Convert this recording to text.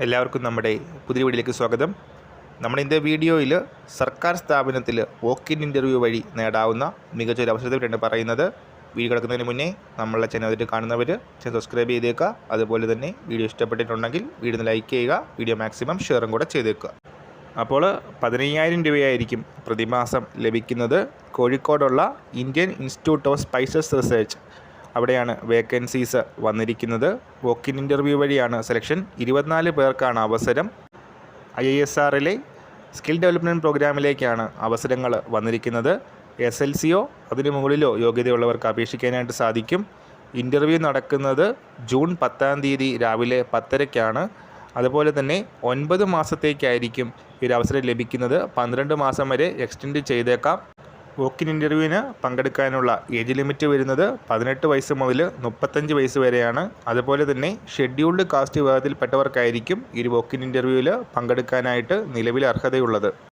എല്ലാവർക്കും നമ്മുടെ പുതിയ വീഡിയോയിലേക്ക് സ്വാഗതം. നമ്മുടെ ഇന്നത്തെ വീഡിയോയിൽ സർക്കാർ സ്ഥാപനത്തിൽ വോക്ക് ഇൻ ഇന്റർവ്യൂ വഴി നേടാവുന്ന മികച്ച ഒരു പറ്റിയാണ് പറയുന്നത്. വീഡിയോ കിടക്കുന്നതിന് മുന്നേ നമ്മളെ ചാനൽ കാണുന്നവർ ചാനൽ സബ്സ്ക്രൈബ് ചെയ്തേക്കുക. അതുപോലെ തന്നെ വീഡിയോ ഇഷ്ടപ്പെട്ടിട്ടുണ്ടെങ്കിൽ വീഡിയോ ഒന്ന് ലൈക്ക് ചെയ്യുക വീഡിയോ മാക്സിമം ഷെയറും കൂടെ ചെയ്തേക്കുക. അപ്പോൾ പതിനയ്യായിരം രൂപയായിരിക്കും പ്രതിമാസം ലഭിക്കുന്നത്. കോഴിക്കോടുള്ള Indian institute of spices research അവിടെയാണ് വേക്കൻസീസ് വന്നിരിക്കുന്നത്. വോക്കിൻ ഇന്റർവ്യൂ വഴിയാണ് സെലക്ഷൻ ഇരുപത്തിനാല് പേർക്കാണ് അവസരം. ഐ ഐ എസ് ആറിലെ സ്കിൽ ഡെവലപ്മെന്റ് പ്രോഗ്രാമിലേക്കാണ് അവസരങ്ങൾ വന്നിരിക്കുന്നത്. എസ് എൽ സിയോ അതിന് മുകളിലോ യോഗ്യതയുള്ളവർക്ക് അപേക്ഷിക്കാനായിട്ട് സാധിക്കും. ഇന്റർവ്യൂ നടക്കുന്നത് ജൂൺ പത്താം തീയതി രാവിലെ പത്തരയ്ക്കാണ്. അതുപോലെ തന്നെ ഒൻപത് മാസത്തേക്കായിരിക്കും ഈ ഒരു അവസരം ലഭിക്കുന്നത്. പന്ത്രണ്ട് മാസം വരെ എക്സ്റ്റെൻഡ് ചെയ്തേക്കാം. വോക്കിൻ ഇന്റർവ്യൂവിന് പങ്കെടുക്കാനുള്ള ഏജ് ലിമിറ്റ് വരുന്നത് പതിനെട്ട് വയസ്സ് മുതൽ മുപ്പത്തഞ്ച് വയസ്സ് വരെയാണ്. അതുപോലെ തന്നെ ഷെഡ്യൂൾഡ് കാസ്റ്റ് വിഭാഗത്തിൽപ്പെട്ടവർക്കായിരിക്കും ഈ വോക്കിൻ ഇന്റർവ്യൂവിൽ പങ്കെടുക്കാനായിട്ട് നിലവിൽ അർഹതയുള്ളത്.